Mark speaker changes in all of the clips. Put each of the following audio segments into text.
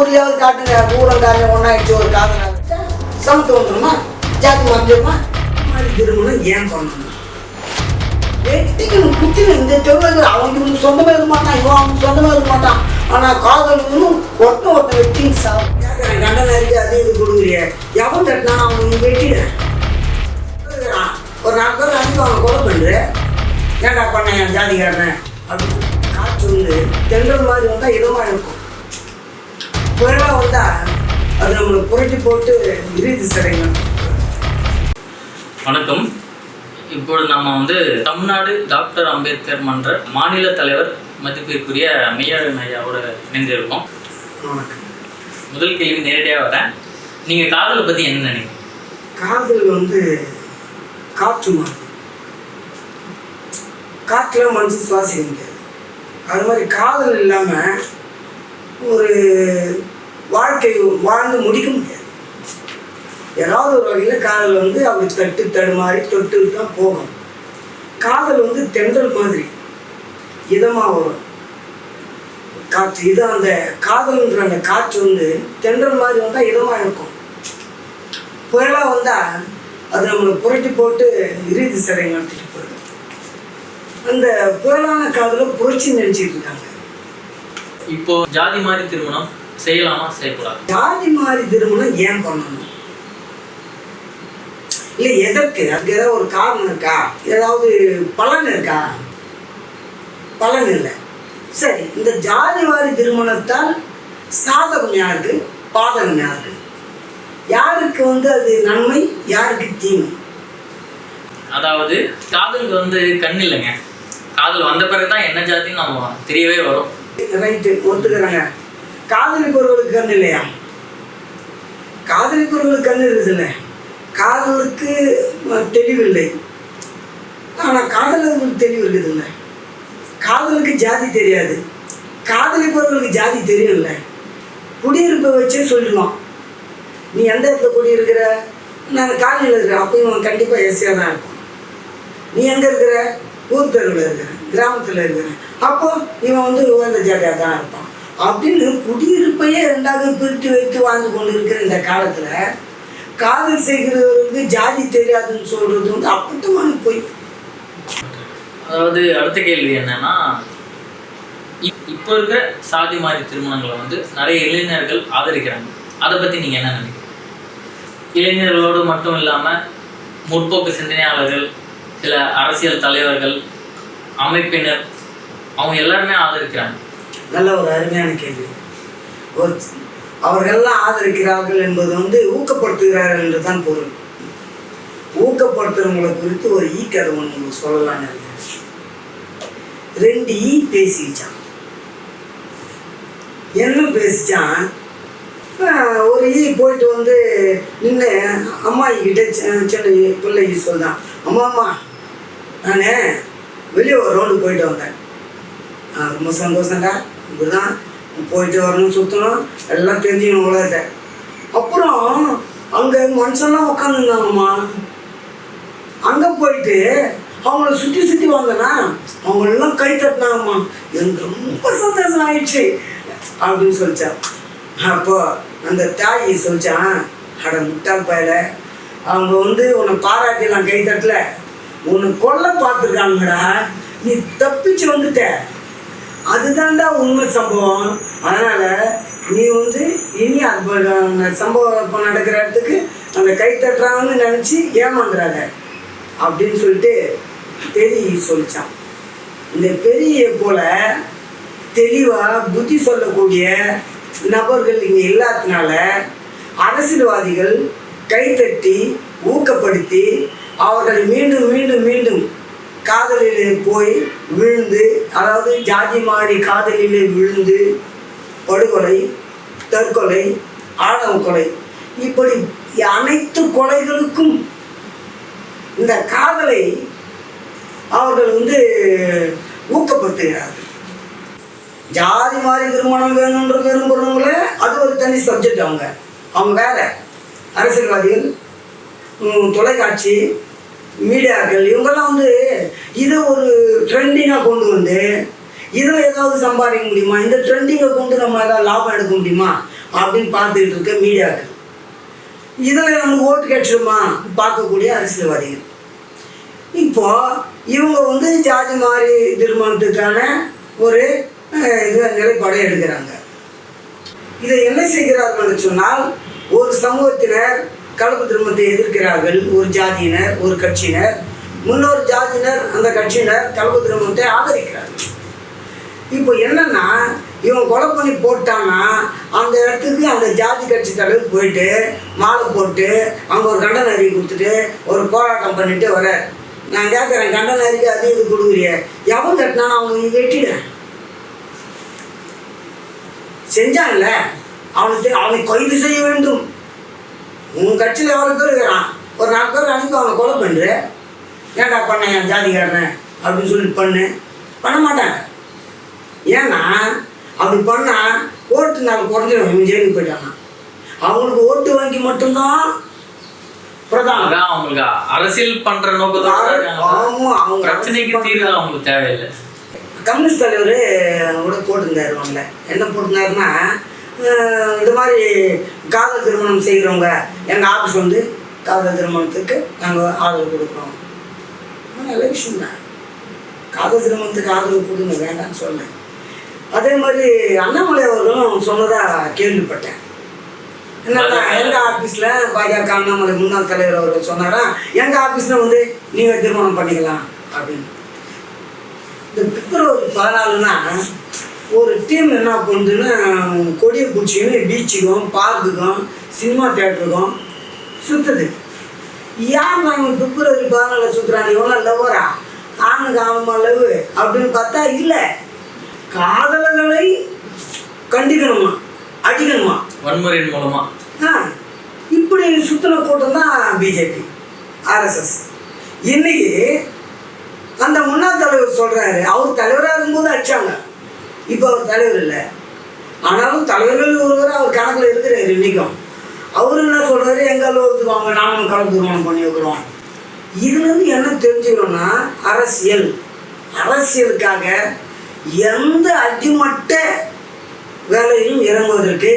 Speaker 1: ஊர்லயாவது காட்டுங்க. ஊரங்காரங்க ஒன்னாயிடுச்சு ஒரு காதல சமத்து வந்துருமா ஜாதி வந்துருமா மாதிரி திருமணம் ஏன் பண்ணணும்? வெட்டிக்கணும் குத்தின இந்த தெருவில் அவன் இவனுக்கு சொந்தமாக இருக்க மாட்டான். இவன் அவனுக்கு சொந்தமாக இருக்க மாட்டான். ஆனால் காதல் இன்னும் ஒட்ட ஒட்ட வெட்டி சார் கண்டன இருக்கு அது இது கொடுக்குறிய எவன் தட்டினா அவனுக்கு வெட்டினேன் ஒரு நாலு பேர் அனுப்பி அவனை கொலை பண்ணுற ஏன்டா பண்ண என் ஜாதிக்காரன்? அப்படின்னு காற்று வந்து தென்றல் மாதிரி வந்தால் இதமாக இருக்கும். புயலாக வந்தா அது நம்மளை புரட்டி போட்டு இறுதி சிறைங்க
Speaker 2: வணக்கம். இப்பொழுது நம்ம வந்து தமிழ்நாடு டாக்டர் அம்பேத்கர் மன்ற மாநில தலைவர் மதிப்பிற்குரிய மெய்யாளன் ஐயாவோட இணைந்திருக்கோம். முதல் கேள்வி நேரடியாக வரேன். நீங்கள் காதலை பற்றி என்ன நினைக்கிறீங்க?
Speaker 1: காதல் வந்து காற்று மாதிரி. காற்றுல மனுஷன் சுவாசிக்க முடியாது. அது மாதிரி காதல் இல்லாமல் ஒரு வாழ்க்கை வாழ்ந்து முடிக்க முடியாது. ஏதாவது ஒரு வகையில் காதல் வந்து அப்படி தட்டு தடுமாறி தொட்டு தான் போகும் காதல் வந்து தென்றல் மாதிரி இதமாக வரும். காற்று இது அந்த காதல்ன்ற அந்த காற்று வந்து தென்றல் மாதிரி வந்தால் இதமாக இருக்கும். புயலாக வந்தால் அது நம்மளை புரட்டி போட்டு இறுதி சிறை நடத்திட்டு போயிடும். அந்த புயலான காதலை புரட்சி நினைச்சிட்டு இருக்காங்க.
Speaker 2: இப்போ ஜாதி மாதிரி திருமணம். செய்யலாமா? செய்யக்கூடாது.
Speaker 1: ஜாதி மாறி திருமணம் ஏன் பண்ணணும்? இல்லை எதற்கு? அதுக்கு ஏதாவது ஒரு காரணம் இருக்கா? ஏதாவது பலன் இருக்கா? பலன் இல்லை. சரி இந்த ஜாதி வாரி திருமணத்தால் சாதகம் யாருக்கு? பாதகம் யாருக்கு? யாருக்கு வந்து அது நன்மை யாருக்கு தீமை?
Speaker 2: அதாவது காதலுக்கு வந்து கண் இல்லைங்க. காதல் வந்த பிறகு தான் என்ன ஜாதின்னு நம்ம தெரியவே வரும்.
Speaker 1: ரைட்டு ஒத்துக்கிறாங்க. காதலுக்கு ஒருவருக்கு கண் இல்லையா? காதலுக்கு ஒருவருக்கு கண் இருக்குதுல்ல காதலுக்கு தெளிவில்லை ஆனால் காதலர்களுக்கு தெளிவு இருக்குதுல்ல காதலுக்கு ஜாதி தெரியாது. காதலிப்பவர்களுக்கு ஜாதி தெரியும்ல குடியிருப்பை வச்சே சொல்லிடலாம். நீ எந்த இடத்துல குடியிருக்கிற? நான் காலனியில் இருக்கிறேன். அப்போ இவன் கண்டிப்பாக எஸ்சியாக தான் இருப்பான் நீ எங்கே இருக்கிற? ஊர் தெருவில் இருக்கிற கிராமத்தில் இருக்கிற அப்போ இவன் வந்து உயர்ந்த ஜாதியாக தான் இருப்பான். அப்படின்னு குடியிருப்பையே ரெண்டாவது பிரித்து வைத்து வாழ்ந்து கொண்டு இருக்கிற இந்த காலத்தில் காதல் செய்கிறது வந்து ஜாதி தெரியாதுன்னு சொல்கிறது வந்து அப்பட்டமான போய்.
Speaker 2: அதாவது அடுத்த கேள்வி என்னன்னா இப்- இப்போ இருக்கிற சாதி மாதிரி திருமணங்களை வந்து நிறைய இளைஞர்கள் ஆதரிக்கிறாங்க. அதை பற்றி நீங்கள் என்ன நினைக்கிறீங்க? இளைஞர்களோடு மட்டும் இல்லாமல் முற்போக்கு சிந்தனையாளர்கள் சில அரசியல் தலைவர்கள் அமைப்பினர் அவங்க எல்லாருமே ஆதரிக்கிறாங்க.
Speaker 1: நல்ல ஒரு அருமையான கேள்வி. ஒரு அவர்கள்லாம் ஆதரிக்கிறார்கள் என்பது வந்து ஊக்கப்படுத்துகிறார்கள் என்று தான் பொருள். ஊக்கப்படுத்துறவங்களை குறித்து ஒரு ஈ கதை ஒன்று சொல்லலாம்னு இருக்கேன் ரெண்டு ஈ பேசிச்சான் என்ன பேசிச்சான்? ஒரு ஈ போயிட்டு வந்து நின்று அம்மா கிட்ட சின்ன பிள்ளைக்கு சொல்தான் அம்மா அம்மா நான் வெளியே ஒரு ரோடு போயிட்டு வந்தேன். ரொம்ப சந்தோஷம்டா. இப்படிதான் போயிட்டு வரணும் சுற்றணும் எல்லாம் தெரிஞ்சுக்கணும் உலகத்தை. அப்புறம் அங்கே மனுஷன்லாம் உட்காந்துருந்தாங்கம்மா அங்கே போயிட்டு அவங்கள சுற்றி சுற்றி வந்தேன்னா அவங்களெல்லாம் கை தட்டினாங்கம்மா. எனக்கு ரொம்ப சந்தோஷம் ஆயிடுச்சு அப்படின்னு சொல்லிச்சான். அப்போ அந்த தாய் சொல்லிச்சான் அட முட்டாள் பயல. அவங்க வந்து உன்னை பாராட்டிலாம் கை தட்டல. உன்னை கொல்ல பார்த்துருக்காங்கடா. நீ தப்பிச்சு வந்துட்ட. அதுதான்டா உண்மை சம்பவம். அதனால நீ வந்து இனி அது சம்பவம் இப்போ நடக்கிற இடத்துக்கு அந்த கை தட்டுறாங்கன்னு நினச்சி ஏமாந்துடாத அப்படின்னு சொல்லிட்டு பெரிய சொல்லிச்சான். இந்த பெரிய போல தெளிவாக புத்தி சொல்லக்கூடிய நபர்கள் இங்கே இல்லாததுனால அரசியல்வாதிகள் கைத்தட்டி ஊக்கப்படுத்தி அவர்களை மீண்டும் மீண்டும் மீண்டும் காதலிலே போய் விழுந்து அதாவது ஜாதி மாடி காதலிலே விழுந்து படுகொலை தற்கொலை ஆணவ கொலை இப்படி அனைத்து கொலைகளுக்கும் இந்த காதலை அவர்கள் வந்து ஊக்கப்படுத்துகிறார்கள். ஜாதி மாதிரி திருமணம் வேணுன்ற விரும்புகிறவங்கள அது ஒரு தனி சப்ஜெக்ட் அவங்க. அவங்க வேற. அரசியல்வாதிகள் தொலைக்காட்சி மீடியாக்கள் இவங்கெல்லாம் வந்து இதை ஒரு ட்ரெண்டிங்காக கொண்டு வந்து இதில் ஏதாவது சம்பாதிக்க முடியுமா? இந்த ட்ரெண்டிங்கை கொண்டு நம்ம ஏதாவது லாபம் எடுக்க முடியுமா? அப்படின்னு பார்த்துக்கிட்டு இருக்க மீடியாக்கள். இதில் நமக்கு ஓட்டு கிடைச்சிடுமா பார்க்கக்கூடிய அரசியல்வாதிகள். இப்போ இவங்க வந்து ஜாதி மாறி திருமணத்துக்கான ஒரு இது நிலைப்பாடை எடுக்கிறாங்க. இதை என்ன செய்கிறார்கள் சொன்னால் ஒரு சமூகத்தினர் கலப்பு திருமணத்தை எதிர்க்கிறார்கள் ஒரு ஜாதியினர் ஒரு கட்சியினர். முன்னொரு ஜாதியினர் அந்த கட்சியினர் கலப்பு திருமணத்தை ஆதரிக்கிறார்கள். இப்போ என்னன்னா இவன் கொலை பண்ணி போட்டான்னா அந்த இடத்துக்கு அந்த ஜாதி கட்சி தலைவர் போயிட்டு மாலை போட்டு அங்கே ஒரு கண்டன அறிக்கை கொடுத்துட்டு ஒரு போராட்டம் பண்ணிட்டு வர நான் கேட்குறேன் கண்டன அறிக்கை அது இது கொடுக்குறிய. எவன் கட்டினா அவனுக்கு வெட்டிடுறேன் செஞ்சான்ல. அவனுக்கு அவனை கைது செய்ய வேண்டும். உன் கட்சியில் எவ்வளோ பேர் இருக்கிறான்? ஒரு நாலு பேர் அனுப்பி அவனை கொலை பண்ணுற ஏன்டா பண்ண என் ஜாதிக்காரனை அப்படின்னு சொல்லி பண்ணு. பண்ண மாட்டாங்க. ஏன்னா அப்படி பண்ணால் ஓட்டு நாள் குறைஞ்சிடும் இவன் ஜெயிலுக்கு போயிட்டானா அவங்களுக்கு ஓட்டு வங்கி மட்டும்தான் பிரதானம்.
Speaker 2: அவங்களுக்கு அரசியல் பண்ற
Speaker 1: அவங்க
Speaker 2: பிரச்சனைக்கு தீர்வு அவங்களுக்கு தேவையில்லை.
Speaker 1: கம்யூனிஸ்ட் தலைவர் கூட போட்டிருந்தாரு அவங்கள. என்ன போட்டிருந்தாருன்னா இது மாதிரி காதல் திருமணம் செய்கிறவங்க எங்கள் ஆஃபீஸ் வந்து காதல் திருமணத்துக்கு நாங்கள் ஆதரவு கொடுக்குறோம். நல்ல விஷயம் தான் காதல் திருமணத்துக்கு ஆதரவு கொடுங்க வேண்டாம்னு சொன்னேன். அதே மாதிரி அண்ணாமலை அவர்களும் சொன்னதாக கேள்விப்பட்டேன். என்னன்னா எங்கள் ஆஃபீஸில் பாஜக அண்ணாமலை முன்னாள் தலைவர் அவர்கள் சொன்னாரா எங்கள் ஆஃபீஸில் வந்து நீங்கள் திருமணம் பண்ணிக்கலாம் அப்படின்னு. இந்த பிப்ரவரி பதினாலுனா ஒரு டீம் என்ன பண்ணுதுன்னா கொடியை பிடிச்சின்னு பீச்சுக்கும் பார்க்குக்கும் சினிமா தேட்டருக்கும் சுற்றுது யார் நாங்கள் பிப்ரவரி பதினாலில் சுற்றுறாங்க இவனா லவ்வரா ஆணுக்கு ஆணுமா லவ்? அப்படின்னு பார்த்தா இல்லை. காதலர்களை கண்டிக்கணுமா? அடிக்கணுமா?
Speaker 2: வன்முறையின் மூலமா.
Speaker 1: ஆ. இப்படி சுத்தின கூட்டம் தான் பிஜேபி ஆர்எஸ்எஸ் இன்னைக்கு அந்த முன்னாள் தலைவர் சொல்றாரு அவர் தலைவராக இருக்கும்போது அடிச்சாங்க. இப்போ அவர் தலைவர் இல்லை. ஆனாலும் தலைவர்கள் ஒருவர் அவர் கணக்கில் இருக்கிறார் இன்னைக்கும். அவர் என்ன சொல்கிறாரு எங்கள் அலுவலகத்துக்கு வாங்க நாங்களும் கலந்து திருமணம் பண்ணி வைக்கிறோம். இதுலேருந்து என்ன தெரிஞ்சுக்கிறோம்னா அரசியல். அரசியலுக்காக எந்த அடிமட்ட வேலையிலும் இறங்குவதற்கு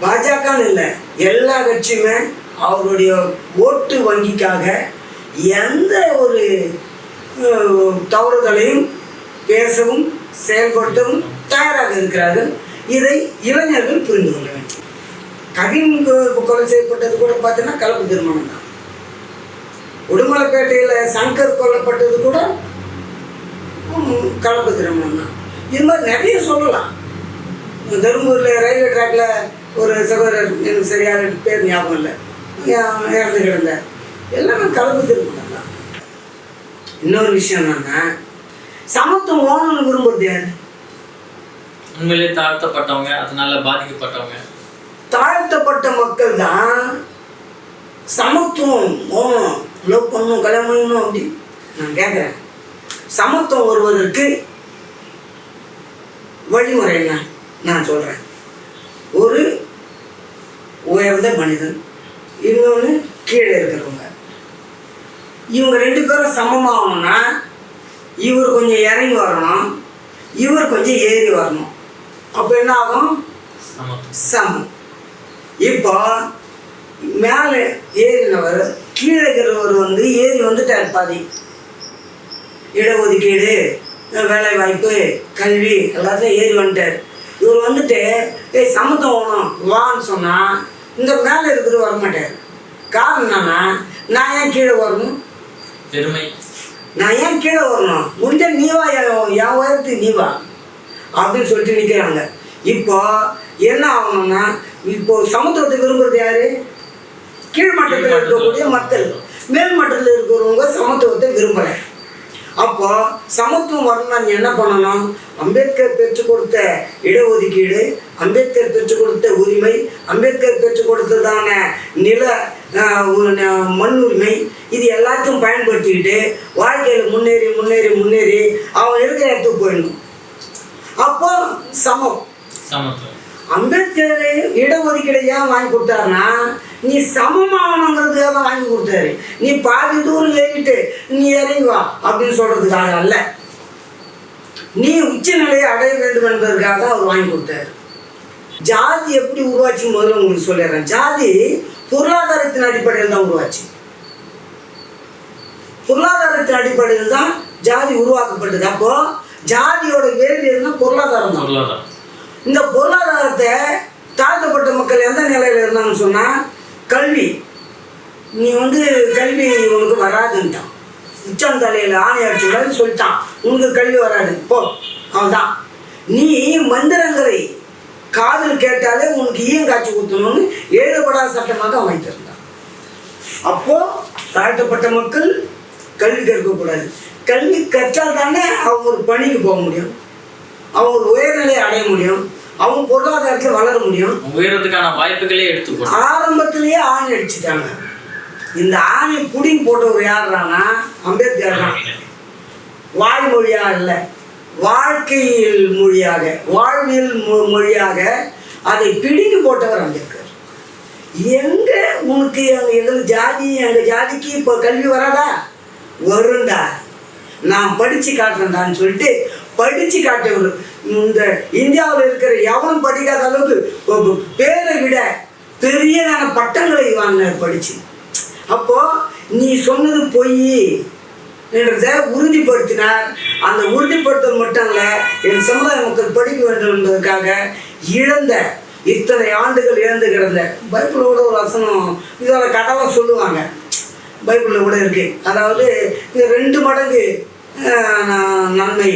Speaker 1: பாஜகன்னு இல்லை எல்லா கட்சியுமே அவருடைய ஓட்டு வங்கிக்காக எந்த ஒரு தவறுதலையும் பேசவும் செயல்படுத்தவும் தயாராக இருக்கிறார்கள். இதை இளைஞர்கள் புரிந்து கொள்ள வேண்டும். கவின் கொலை செய்யப்பட்டது கூட பார்த்தீங்கன்னா கலப்பு திருமணம் தான். உடுமலைப்பேட்டையில் சங்கர் கொல்லப்பட்டது கூட கலப்பு திருமணம் தான். இது மாதிரி நிறைய சொல்லலாம். தருமபுரியில் ரயில்வே ட்ராக்ல ஒரு சகோதரர் எனக்கு சரியான பேர் ஞாபகம் இல்லை. இறந்து கிடந்தார். எல்லாமே கலப்பு திருமணம் தான். இன்னொரு விஷயம் என்னன்னா சமத்துவம் ஓணும்னு விரும்புறது யார்?
Speaker 2: உண்மையிலே தாழ்த்தப்பட்டவங்க அதனால பாதிக்கப்பட்டவங்க.
Speaker 1: தாழ்த்தப்பட்ட மக்கள் தான் சமத்துவம் ஓணும் லவ் பண்ணணும் கல்யாணம் பண்ணணும் அப்படி. நான் கேட்குறேன் சமத்துவம் வருவதற்கு வழிமுறை என்ன? நான் சொல்கிறேன் ஒரு உயர்ந்த மனிதன் இன்னொன்று கீழே இருக்கிறவங்க. இவங்க ரெண்டு பேரும் சமமாகணும்னா இவர் கொஞ்சம் இறங்கி வரணும். இவர் கொஞ்சம் ஏறி வரணும். அப்போ என்ன ஆகும்?
Speaker 2: சமத்துவம்
Speaker 1: சமம். இப்போ மேலே ஏறினவர் கீழே இருக்கிறவர் வந்து ஏறி வந்துட்டார் பாதி. இடஒதுக்கீடு வேலை வாய்ப்பு கல்வி எல்லாத்தையும் ஏறி வந்துட்டார். இவர் வந்துட்டு ஏய் சமத்துவம் வேணும் வான்னு சொன்னால் இந்த மேலே இருக்கிறவர் வரமாட்டார். காரணம் என்னன்னா நான் ஏன் கீழே வரணும்?
Speaker 2: பெருமை.
Speaker 1: நான் ஏன் கீழே வரணும்? முடிஞ்ச நீவா என் உயரத்துக்கு நீவா? அப்படின்னு சொல்லிட்டு நிற்கிறாங்க இப்போ என்ன ஆகணும்னா இப்போ சமத்துவத்தை விரும்புறது யாரு? கீழ்மட்டத்தில் இருக்கக்கூடிய மக்கள். மேல்மட்டத்தில் இருக்கிறவங்க சமத்துவத்தை விரும்பலை அப்போ சமத்துவம் வரணும்னா என்ன பண்ணணும் அம்பேத்கர் பெற்றுக் கொடுத்த இடஒதுக்கீடு அம்பேத்கர் பெற்றுக் கொடுத்த உரிமை அம்பேத்கர் பெற்றுக் கொடுத்ததான நில மண் உரிமை இது எல்லாத்தையும் பயன்படுத்திக்கிட்டு வாழ்க்கையில் முன்னேறி முன்னேறி முன்னேறி அவன் இருக்கிற இடத்துக்கு போயிடணும். அப்போ சமம். அம்பேத்கர் இடஒதுக்கீடு ஏன் வாங்கி கொடுத்தாருன்னா நீ சமமாகணுங்கிறதுக்காக தான் வாங்கி கொடுத்தாரு. நீ பாதி தூரம் ஏறிட்டு நீ இறங்கி வா அப்படின்னு சொல்றதுக்காக அல்ல. நீ உச்சநிலையை அடைய வேண்டும் என்பதற்காக தான் அவர் வாங்கி கொடுத்தாரு. ஜாதி எப்படி உருவாச்சு? முதல்ல உங்களுக்கு சொல்லிடுறேன். ஜாதி பொருளாதாரத்தின் அடிப்படையில் தான் உருவாச்சு. பொருளாதாரத்தின் அடிப்படையில் தான் ஜாதி உருவாக்கப்பட்டது. அப்போ ஜாதியோட வேறு எதுனா பொருளாதாரம் தான். இந்த பொருளாதாரத்தை தாழ்த்தப்பட்ட மக்கள் எந்த நிலையில் இருந்தாங்கன்னு சொன்னால் கல்வி. நீ வந்து கல்வி உனக்கு வராதுன்ட்டான். உச்சம் தலையில் ஆணை அடிச்சுடாது சொல்லிட்டான். உனக்கு கல்வி வராது. போ. அவன்தான். நீ மந்திரங்களை காதல் கேட்டாலே உனக்கு ஈயம் காட்சி கொடுத்தணும்னு எழுதப்படாத சட்டமாக அவன் வைத்திருந்தான் அப்போ தாழ்த்தப்பட்ட மக்கள் கல்வி கற்கக்கூடாது. கல்வி கற்றால் தானே அவன் ஒரு பணிக்கு போக முடியும். அவன் ஒரு உயர்நிலையை அடைய முடியும். அவன் பொருளாதாரத்தில் வளர முடியும்.
Speaker 2: உயரத்துக்கான வாய்ப்புகளே எடுத்துக்கணும்
Speaker 1: ஆரம்பத்திலேயே ஆணி அடிச்சிட்டாங்க. இந்த ஆணி புடிங் போட்டவர் யாருறானா அம்பேத்கர் தான். வாய்மொழியா இல்லை வாழ்க்கையில் மொழியாக வாழ்வியல் மொழியாக அதை பிடுங்கி போட்டவர் அம்பேத்கர். எங்க உனக்கு எங்க எங்கள் ஜாதி எங்க ஜாதிக்கு இப்போ கல்வி வராதா? வருண்டா நான் படிச்சு காட்டுறேன்டான்னு சொல்லிட்டு படிச்சு காட்டவர் இந்த இந்தியாவில் இருக்கிற எவனும் படிக்காத அளவுக்கு பேரை விட பெரியதான பட்டங்களை வாங்கினார் படிச்சு. அப்போ நீ சொன்னது பொய் என்றதை உறுதிப்படுத்தினார். அந்த உறுதிப்படுத்தல் மட்டும் இல்லை என் சமுதாய மக்கள் படிக்க வேண்டும் என்பதற்காக இழந்த இத்தனை ஆண்டுகள் இழந்து கிடந்த பைபிளோட ஒரு வசனம் இதோட கடலை சொல்லுவாங்க. பைபிளில் கூட இருக்கு. அதாவது இது ரெண்டு மடங்கு நன்மை.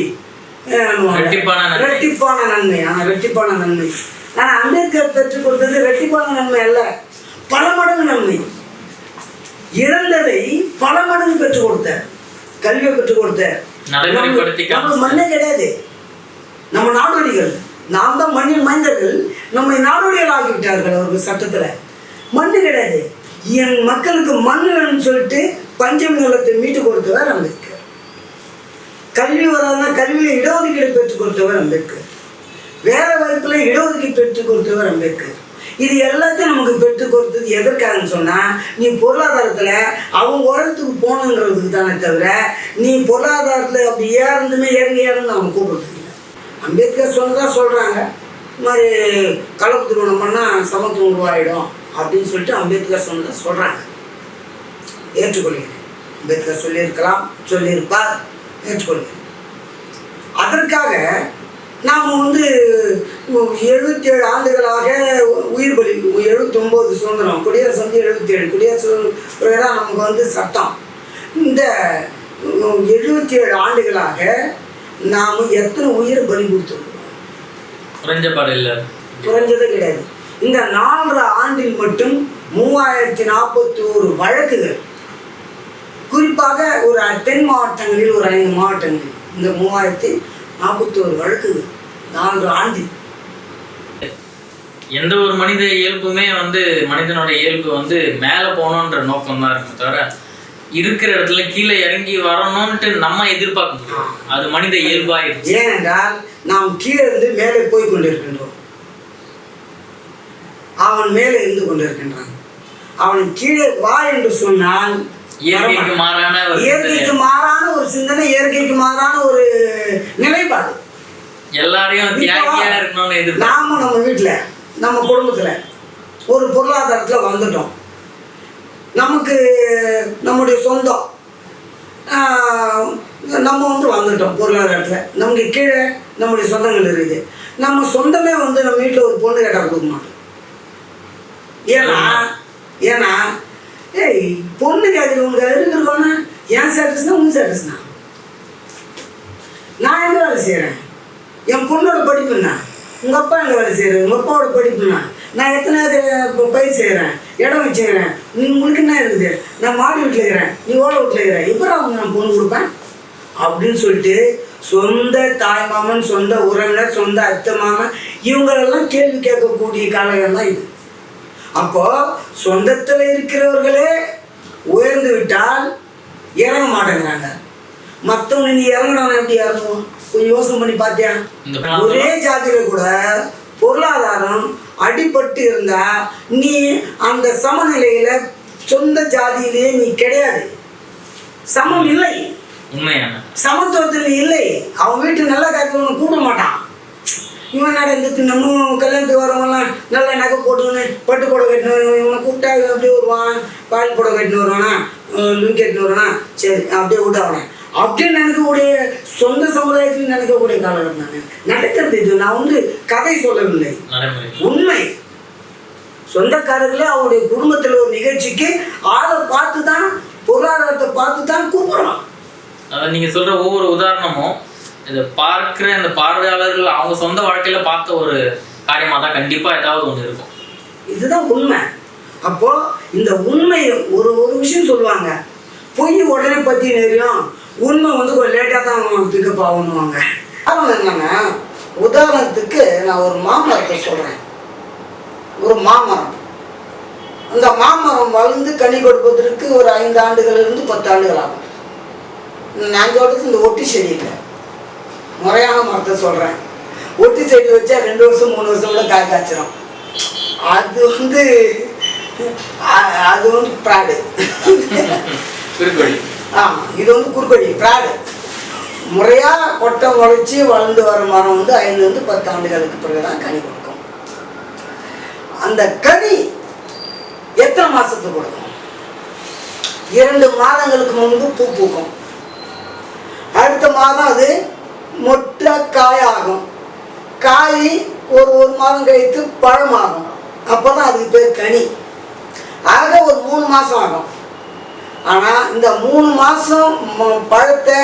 Speaker 2: ரெட்டிப்பான நன்மை.
Speaker 1: ரெட்டிப்பான நன்மை ஆ ரெட்டிப்பான நன்மை. ஆனால் அம்பேத்கர் பெற்றுக் கொடுத்தது ரெட்டிப்பான நன்மை அல்ல பல மடங்கு நன்மை. இழந்ததை பல மடங்கு பெற்றுக் கொடுத்தார் கல்வியை பெற்றுக் கொடுத்தார். நம்ம- மண்ணே கிடையாது. நம்ம நாடோடிகள் நாம் தான் மண்ணின் மைந்தர்கள் நம்மை நாடோடிகள் ஆகிவிட்டார்கள் அவர்கள் சட்டத்தில். மண்ணு கிடையாது. என் மக்களுக்கு மண்ணு வேணும்னு சொல்லிட்டு பஞ்சம் நிலத்தை மீட்டு கொடுத்தவர் அம்பேத்கர். கல்வி வராதுன்னா கல்வியில் இடஒதுக்கீடு பெற்றுக் கொடுத்தவர் அம்பேத்கர். வேலை வாய்ப்பில் இடஒதுக்கீடு பெற்றுக் கொடுத்தவர் அம்பேத்கர். இது எல்லாத்தையும் நமக்கு பெற்றுக் கொடுத்தது எதற்காகன்னு சொன்னால் நீ பொருளாதாரத்தில் அவங்க உலகத்துக்கு போகணுங்கிறதுக்கு தானே தவிர நீ பொருளாதாரத்தில் அப்படி ஏறந்துமே இறங்கி ஏறந்து அவங்க கூப்பிடுறது அம்பேத்கர் சொன்னதா சொல்கிறாங்க இது மாதிரி கலப்பு திருமணம் பண்ணால் சமத்துவம் உருவாயிடும் அப்படின்னு சொல்லிட்டு அம்பேத்கர் சொன்னதாக சொல்கிறாங்க ஏற்றுக்கொள்கிறேன். அம்பேத்கர் சொல்லியிருக்கலாம் சொல்லியிருப்பார். ஏற்றுக்கொள்கிறேன் அதற்காக நாம் வந்து எழுபத்தி ஏழு ஆண்டுகளாக உயிர் பலி எழுபத்தொம்போது சுதந்திரம் குடியரசு வந்து எழுபத்தி ஏழு குடியரசு தான் நமக்கு வந்து சட்டம். இந்த எழுபத்தி ஏழு ஆண்டுகளாக நாம் எத்தனை உயிரை பலி கொடுத்துருக்கோம்?
Speaker 2: குறைஞ்ச பாடு இல்லை.
Speaker 1: குறைஞ்சதே கிடையாது. இந்த நாலரை ஆண்டில் மட்டும் மூவாயிரத்தி நாற்பத்தி ஒரு வழக்குகள் குறிப்பாக ஒரு தென் மாவட்டங்களில் ஒரு ஐந்து மாவட்டங்களில் இந்த மூவாயிரத்தி நாற்பத்தி ஒரு வழக்குகள். நாலு ஆண்டில்.
Speaker 2: எந்த ஒரு மனித இயல்புமே வந்து மனிதனோட இயல்பு வந்து மேலே போகணுன்ற நோக்கம் தான் இருக்கும் தவிர இருக்கிற இடத்துல கீழே இறங்கி வரணும்ன்ட்டு நம்ம எதிர்பார்க்க முடியும் அது மனித இயல்பாயிருச்சு
Speaker 1: ஏனென்றால் நாம் கீழே இருந்து மேலே போய் கொண்டிருக்கின்றோம். அவன் மேலே இருந்து கொண்டிருக்கின்றான். அவன் கீழே வா என்று சொன்னால்
Speaker 2: இயற்கைக்கு மாறான ஒரு
Speaker 1: இயற்கைக்கு மாறான ஒரு சிந்தனை இயற்கைக்கு மாறான ஒரு நிலைப்பாடு.
Speaker 2: எல்லாரையும் தியாகியா இருக்கணும்னு எதிர்பார்க்க
Speaker 1: நாம நம்ம வீட்டில் நம்ம குடும்பத்தில் ஒரு பொருளாதாரத்தில் வந்துட்டோம். நமக்கு நம்முடைய சொந்தம் நம்ம வந்து வந்துட்டோம் பொருளாதாரத்தில். நமக்கு கீழே நம்முடைய சொந்தங்கள் இருக்குது. நம்ம சொந்தமே வந்து நம்ம வீட்டில் ஒரு பொண்ணு கேட்டால் கொடுக்க மாட்டோம். ஏன்னா ஏன்னா ஏய் பொண்ணு கேட்குறவங்க இருக்கிறவன என் ஸ்டேட்டஸ்னா உன் ஸ்டேட்டஸ்னா நான் எங்கே வேலை செய்கிறேன் என் பொண்ணோட படிப்புண்ணா உங்கள் அப்பா எங்கே வேலை செய்கிறார் உங்கள் அப்பாவோட படிப்புண்ணா நான். எத்தனை இப்போ பயிர் செய்கிறேன் இடம் வச்சுக்கிறேன் நீ உங்களுக்கு என்ன இருக்குது? நான் மாடி வீட்டில் இருக்கிறேன் நீ ஓலை வீட்டில் இருக்கிறேன் இப்போ அவங்க நான் பொண்ணு கொடுப்பேன்? அப்படின்னு சொல்லிட்டு சொந்த தாய் மாமன் சொந்த உறவினர் சொந்த அத்தை மாமன் இவங்களெல்லாம் கேள்வி கேட்கக்கூடிய காலகம் தான் இது. அப்போ சொந்தத்தில் இருக்கிறவர்களே உயர்ந்து விட்டால் இறங்க மாட்டேங்கிறாங்க. மற்றவங்க நீ இறங்கணும் எப்படி இறங்குவோம் கொஞ்சம் யோசனை பண்ணி பார்த்தியா ஒரே ஜாதியில கூட பொருளாதாரம் அடிபட்டு இருந்தா நீ அந்த சமநிலையில சொந்த ஜாதியிலேயே நீ கிடையாது. சமம் இல்லை. சமத்துவத்தில் இல்லை. அவன் வீட்டு நல்ல காரியத்தில் ஒன்று கூப்பிட மாட்டான். இவன் நட இந்த தின்னமும் கல்யாணத்துக்கு வரவங்கலாம் நல்ல நகை போட்டுக்கின்னு பட்டு புடவை கட்டினு இவனை கூப்பிட்டா அப்படியே வருவான் பால் புடவை கட்டின்னு வருவானா? லுங்கி கட்டின்னு வருவானா? சரி அப்படியே விட்டு அவனை அப்படியே நினைக்கக்கூடிய சொந்த சமுதாயத்தில் நினைக்கக்கூடிய காலகட்டம் நான் நடக்கிறது இது. நான் வந்து கதை சொல்லவில்லை. உண்மை. சொந்தக்காரர்களே அவருடைய குடும்பத்தில் ஒரு நிகழ்ச்சிக்கு ஆளை பார்த்து தான் பொருளாதாரத்தை பார்த்து தான் கூப்பிடுறான்.
Speaker 2: அதாவது நீங்க சொல்ற ஒவ்வொரு உதாரணமும் இதை பார்க்குற அந்த பார்வையாளர்கள் அவங்க சொந்த வாழ்க்கையில் பார்த்த ஒரு காரியமாக தான் கண்டிப்பாக ஏதாவது ஒன்று இருக்கும்.
Speaker 1: இதுதான் உண்மை. அப்போ இந்த உண்மை ஒரு ஒரு விஷயம் சொல்லுவாங்க. பொய் உடனே பற்றி தெரியும் உண்மை வந்து கொஞ்சம் லேட்டாக தான் பிக்கப் ஆகணுவாங்க காரணம் என்னன்னா உதாரணத்துக்கு நான் ஒரு மாமரத்தை சொல்கிறேன் ஒரு மாமரம். அந்த மாமரம் வளர்ந்து கனி கொடுப்பதற்கு ஒரு ஐந்து ஆண்டுகளிலிருந்து பத்து ஆண்டுகள் ஆகும். நான் சொல்றது இந்த ஒட்டி செடியில். முறையான மரத்தை சொல்கிறேன் ஒட்டி செடி வச்சா ரெண்டு வருஷம் மூணு வருஷம் கூட காய் காய்ச்சிரும். அது வந்து அது வந்து ப்ராடு. ஆ இது வந்து குறுக்கொடி ப்ராடு. முறையாக கொட்டை முளைச்சி வளர்ந்து வர மரம் வந்து ஐந்துலேருந்து பத்து ஆண்டுகளுக்கு பிறகு தான் கனி கொடுக்கும். அந்த கனி எத்தனை மாசத்துக்கு கொடுக்கும்? இரண்டு மாதங்களுக்கு முன்பு பூ பூக்கும். அடுத்த மாதம் அது மொட்டை காயாகும் காய் ஒரு ஒரு மாதம் கழித்து பழமாகும். அப்போ தான் அதுக்கு பேர் கனி. ஆக ஒரு மூணு மாதம் ஆகும். ஆனால் இந்த மூணு மாதம் பழத்தை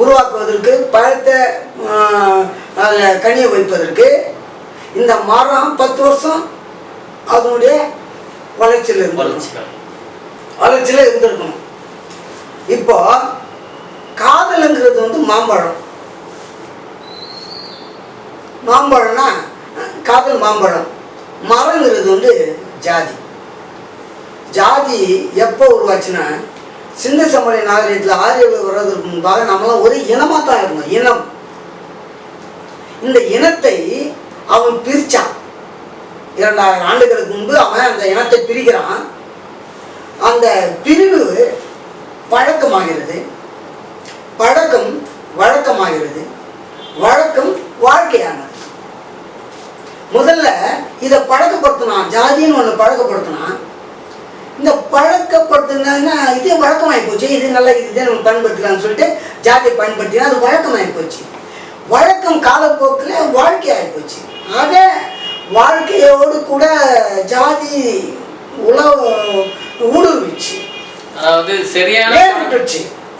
Speaker 1: உருவாக்குவதற்கு பழத்தை கனியை வைப்பதற்கு இந்த மரம் பத்து வருஷம் அதனுடைய வளர்ச்சியில் இருந்திருக்கும். வளர்ச்சியில் இருந்திருக்கணும். இப்போ காதலுங்கிறது வந்து மாம்பழம். மாம்பழம்னா காதல் மாம்பழம். மரங்கிறது வந்து ஜாதி. ஜாதி எப்போ உருவாச்சுன்னா சிந்த சமலை நாகரிகத்தில் ஆரியர்கள் வர்றதுக்கு முன்பாக நம்மளாம் ஒரு இனமாக தான் இருந்தோம் இனம். இந்த இனத்தை அவன் பிரித்தான் இரண்டாயிரம் ஆண்டுகளுக்கு முன்பு அவன் அந்த இனத்தை பிரிக்கிறான். அந்த பிரிவு பழக்கமாகிறது. பழக்கம் வழக்கமாகிறது. வழக்கம் வாழ்க்கையானது. முதல்ல இதை பழக்கப்படுத்தினான் ஜாதின்னு ஒன்று பழக்கப்படுத்தினான் இந்த பழக்கப்படுத்தினா இதே வழக்கமாகி போச்சு. இது நல்லா இதே நம்ம பயன்படுத்தலாம்னு சொல்லிட்டு ஜாதியை பயன்படுத்தினா அது வழக்கமாகி போச்சு. வழக்கம் காலப்போக்கில் வாழ்க்கையாகி போச்சு. ஆக வாழ்க்கையோடு கூட ஜாதி உழவு ஊடுருவிச்சு.
Speaker 2: அதாவது சரியான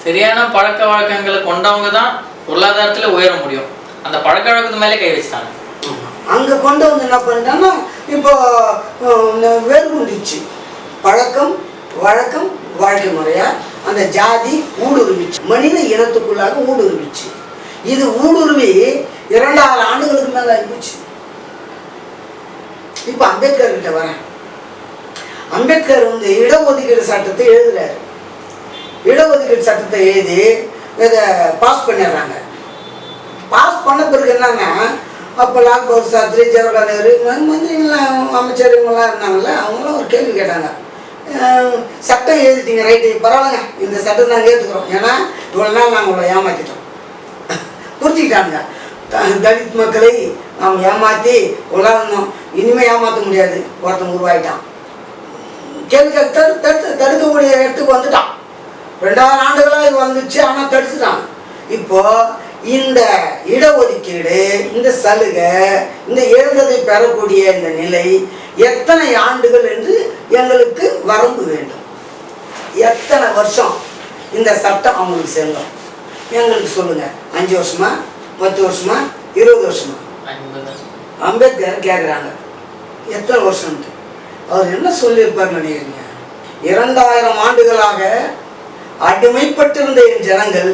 Speaker 2: சரியான பழக்க வழக்கங்களை கொண்டவங்க தான் பொருளாதாரத்துல உயர முடியும். அந்த பழக்க வழக்கத்து மேலே கை வச்சுட்டாங்க.
Speaker 1: அங்கே கொண்டு வந்து என்ன பண்ணிட்டாங்கன்னா இப்போ அஹ், வேறுபட்டுச்சு பழக்கம் வழக்கம் வாழ்க்கை முறையா? அந்த ஜாதி ஊடுருவிச்சு. மனித இனத்துக்குள்ளாக ஊடுருவிச்சு. இது ஊடுருவி இரண்டாயிரம் ஆண்டுகளுக்கு மேலே ஆகிப்போச்சு. இப்போ அம்பேத்கர் கிட்ட வரேன். அம்பேத்கர் வந்து இடஒதுக்கீடு சட்டத்தை எழுதுறாரு. இடஒதுக்கீடு சட்டத்தை எழுதி இதை பாஸ் பண்ணிடுறாங்க. பாஸ் பண்ண பிறகு என்னன்னா அப்போ லால் பகதூர் சாஸ்திரி ஜவஹர்லால் நேரு இந்த மந்திரிங்களாம் அமைச்சர் இவங்கெல்லாம் இருந்தாங்கல்ல அவங்களாம் ஒரு கேள்வி கேட்டாங்க. சட்டம் எழுதிட்டீங்க ரைட்டு பரவாயில்லைங்க இந்த சட்டம் நாங்கள் ஏற்றுக்கிறோம் ஏன்னா இவ்வளோ நாள் நாங்கள் உங்களை ஏமாற்றிட்டோம் புரிஞ்சுக்கிட்டாங்க த- தலித் மக்களை நாம் ஏமாற்றி உலகணும் இனிமேல் ஏமாற்ற முடியாது. ஒருத்தன் உருவாயிட்டான். கேள்வி தடு தடுத்து தடுக்கக்கூடிய இடத்துக்கு வந்துட்டான். ரெண்டாயிரம் ஆண்டுகளாக இது வந்துச்சு ஆனால் தடுத்துட்டான் இப்போ இந்த இடஒதுக்கீடு இந்த சலுகை இந்த எழுந்ததை பெறக்கூடிய இந்த நிலை எத்தனை ஆண்டுகள் என்று எங்களுக்கு வரம்பு வேண்டும். எத்தனை வருஷம் இந்த சட்டம் அவங்களுக்கு செல்லும்? எங்களுக்கு சொல்லுங்க. அஞ்சு வருஷமா பத்து வருஷமா இருபது வருஷமா? அம்பேத்கர் கேட்குறாங்க எத்தனை வருஷம்ட்டு? அவர் என்ன சொல்லியிருப்பார் நினைக்கிறீங்க? இரண்டாயிரம் ஆண்டுகளாக அடிமைப்பட்டிருந்த என் ஜனங்கள்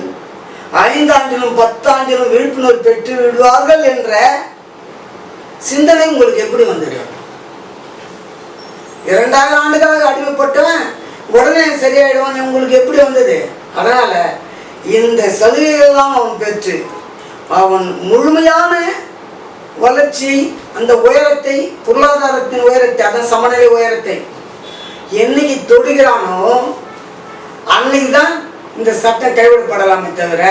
Speaker 1: ஐந்தாண்டிலும் பத்தாண்டிலும் விழிப்புணர்வு பெற்று விடுவார்கள் என்ற சிந்தனை உங்களுக்கு எப்படி வந்துடும் இரண்டாயிரம் ஆண்டுகளாக அடிமைப்பட்டவன் உடனே சரியாயிடுவான் உங்களுக்கு எப்படி வந்தது? அதனால இந்த சலுகைகள்லாம் அவன் பெற்று அவன் முழுமையான வளர்ச்சி அந்த உயரத்தை பொருளாதாரத்தின் உயரத்தை அதான் சமநிலை உயரத்தை என்னைக்கு தொடுகிறானோ அன்னைக்கு தான் இந்த சட்டம் கைவிடப்படலாமே தவிர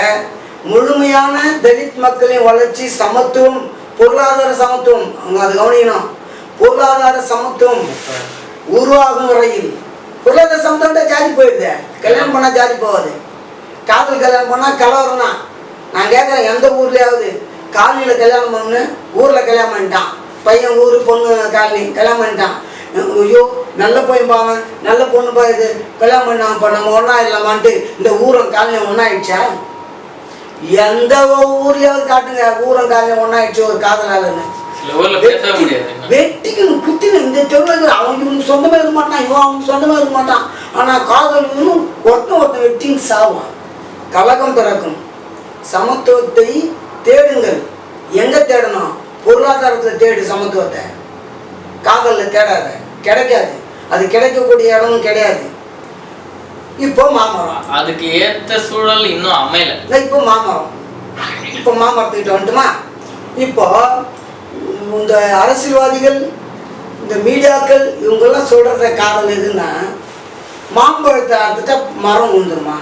Speaker 1: முழுமையான தலித் மக்களின் வளர்ச்சி சமத்துவம் பொருளாதார சமத்துவம் அவங்க அது கவனிக்கணும். பொருளாதார சமத்துவம் உருவாகும் வரையில். பொருளாதார சமத்துவம் ஜாதி போயிடுது. கல்யாணம் பண்ணால் ஜாதி போகாது. காதல் கல்யாணம் பண்ணால் கலவரம் தான். நான் கேட்குறேன் எந்த ஊர்லேயாவது காலனியில் கல்யாணம் பண்ணு ஊரில் கல்யாணம் பண்ணிட்டான். பையன் ஊர் பொண்ணு காலனி கல்யாணம் பண்ணிட்டான். ஐயோ நல்ல பையன் பாவன் நல்ல பொண்ணு பா இது கல்யாணம் பண்ணாம நம்ம ஒன்றா இல்லாமான்ட்டு இந்த ஊரம் காலனி ஒன்றாயிடுச்சா எந்த ஊர்லயாவது காட்டுங்க ஊரம் காலனி ஒன்றாயிடுச்சு ஒரு காதலாளன்னு? வெட்டிக்கணும் குத்தின இந்த தெருவில் அவன் இவனுக்கு சொந்தமாக இருக்க மாட்டான் இவன் அவனுக்கு சொந்தமாக இருக்க மாட்டான். ஆனால் காதல் இன்னும் ஒருத்தன் ஒருத்தன் வெட்டின்னு சாவான். கலகம் பிறக்கும். சமத்துவத்தை தேடுங்கள். எங்க தேடணும்? பொருளாதாரத்தில் தேடு சமத்துவத்தை. காதலில் தேடாத. கிடைக்காது. அது கிடைக்கக்கூடிய இடமும் கிடையாது. இப்போ மாமரம்.
Speaker 2: அதுக்கு ஏத்த சூழல் இன்னும் அமையல.
Speaker 1: இப்போ மாமரம். இப்போ மாமரத்துக்கிட்ட வந்துட்டுமா? இப்போ இந்த அரசியல்வாதிகள் இந்த மீடியாக்கள் இவங்கெல்லாம் சொல்கிறத காதல் எதுன்னா மாம்பழத்தை அறுத்துட்டா மரம் விழுந்துருமா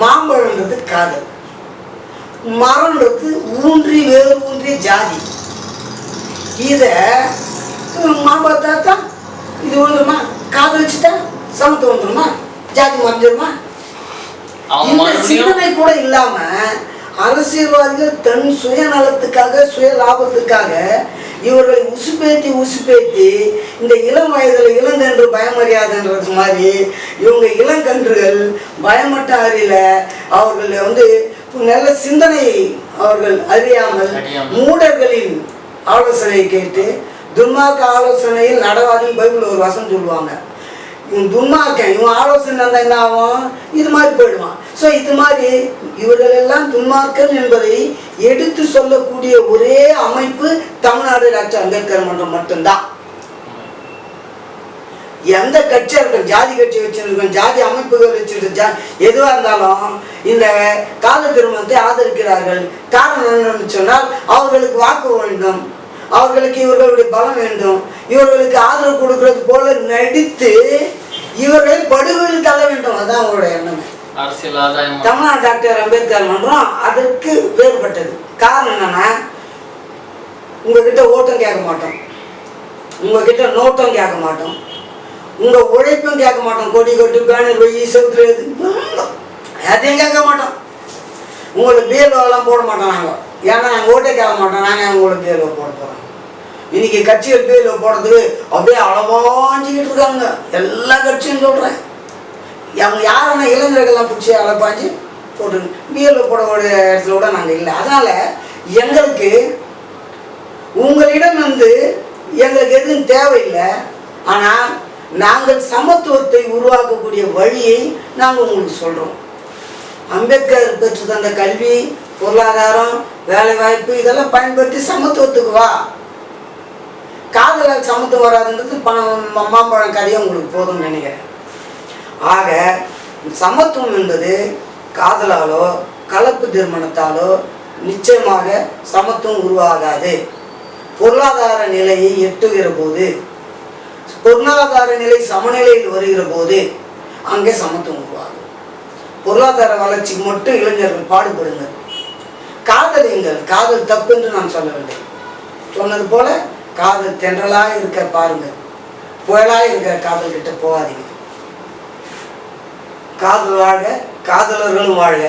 Speaker 1: மாம்பழம்ன்றது காதல். மரம்ன்றது ஊன்றி வேறு ஊன்றிய ஜாதி. இதை மாம்பழத்தை அறுத்தா இது விழுந்துருமா காதலிச்சுட்டா சமத்து வந்துருமா? ஜாதி மறைஞ்சிருமா இந்த சிந்தனை கூட இல்லாம அரசியல்வாதிகள் தன் சுயநலத்துக்காக சுய லாபத்துக்காக இவர்களை உசுப்பேத்தி உசுப்பேத்தி இந்த இளம் வயதுல இளங்கன்று பயமறியாதுன்றது மாதிரி இவங்க இளங்கன்றுகள் பயமட்ட அறியல அவர்கள் வந்து நல்ல சிந்தனை அவர்கள் அறியாமல். மூடர்களின் ஆலோசனை கேட்டு துன்மார்க்க ஆலோசனையில் நடவாதுன்னு பைபிள் ஒரு வசனம் சொல்லுவாங்க. இவன் துன்மார்க்கன் இவன் ஆலோசனை இருந்தால் என்ன ஆகும்? இது மாதிரி போயிடுவான். ஸோ இது மாதிரி இவர்கள் எல்லாம் துன்மார்க்கன் என்பதை எடுத்து சொல்லக்கூடிய ஒரே அமைப்பு தமிழ்நாடு ராஜா அம்பேத்கர் மன்றம் மட்டும்தான். எந்த கட்சியாக இருக்கும் ஜாதி கட்சி வச்சிருக்கோம் ஜாதி அமைப்புகள் வச்சிருக்கோம் எதுவாக இருந்தாலும் இந்த கால திருமணத்தை ஆதரிக்கிறார்கள். காரணம் என்னன்னு சொன்னால் அவர்களுக்கு வாக்கு வேண்டும். அவர்களுக்கு இவர்களுடைய பலம் வேண்டும். இவர்களுக்கு ஆதரவு கொடுக்கிறது போல நடித்து இவர்களை படுகொலை தள்ள வேண்டும். அதுதான் அவங்களோட எண்ணமே. தமிழ்நாடு டாக்டர் அம்பேத்கர் மன்றம் அதற்கு வேறுபட்டது. காரணம் என்னன்னா உங்ககிட்ட ஓட்டம் கேட்க மாட்டோம். உங்ககிட்ட நோட்டம் கேட்க மாட்டோம். உங்க உழைப்பும் கேட்க மாட்டோம். கொடி கொட்டு பேனர் வெயி செவுத்துல எழுது அதையும் கேட்க மாட்டோம். உங்களுக்கு பிஎல்ஓலாம் போட மாட்டோம் நாங்கள் ஏன்னா நாங்கள் ஓட்டே கேட்க மாட்டோம் நாங்கள் உங்களுக்கு பேரில் போட போகிறோம் இன்னைக்கு கட்சிகள் பேரில் போடுறதுக்கு அப்படியே அளவாஞ்சிக்கிட்டு இருக்காங்க. எல்லா கட்சியும் சொல்கிறேன் அவங்க யாரான இளைஞர்கள்லாம் பிடிச்சி அழைப்பாஞ்சு போட்டு பிஎல்ஓ போடக்கூடிய இடத்துல கூட நாங்கள் இல்லை. அதனால் எங்களுக்கு உங்களிடம் வந்து எங்களுக்கு எதுவும் தேவையில்லை. ஆனால் நாங்கள் சமத்துவத்தை உருவாக்கக்கூடிய வழியை நாங்கள் உங்களுக்கு சொல்கிறோம் அம்பேத்கர் பெற்று தந்த கல்வி பொருளாதாரம் வேலைவாய்ப்பு இதெல்லாம் பயன்படுத்தி சமத்துவத்துக்கு வா. காதலால் சமத்துவம் வராதுன்றது பணம் ம- மாம்பழம் கதையும் உங்களுக்கு போதும்னு நினைக்கிறேன். ஆக சமத்துவம் என்பது காதலாலோ கலப்பு திருமணத்தாலோ நிச்சயமாக சமத்துவம் உருவாகாது. பொருளாதார நிலையை எட்டுகிற போது பொருளாதார நிலை சமநிலையில் வருகிற போது அங்கே சமத்துவம் உருவாகும். பொருளாதார வளர்ச்சிக்கு மட்டும் இளைஞர்கள் பாடுபடுங்கள் காதலியுங்கள் காதல் தப்பு என்று நான் சொல்லவில்லை. சொன்னது போல காதல் தென்றலாக இருக்க பாருங்கள் புயலாக இருக்கிற காதல் கிட்ட போகாதீங்க. காதல் வாழ்க காதலர்களும் வாழ்க.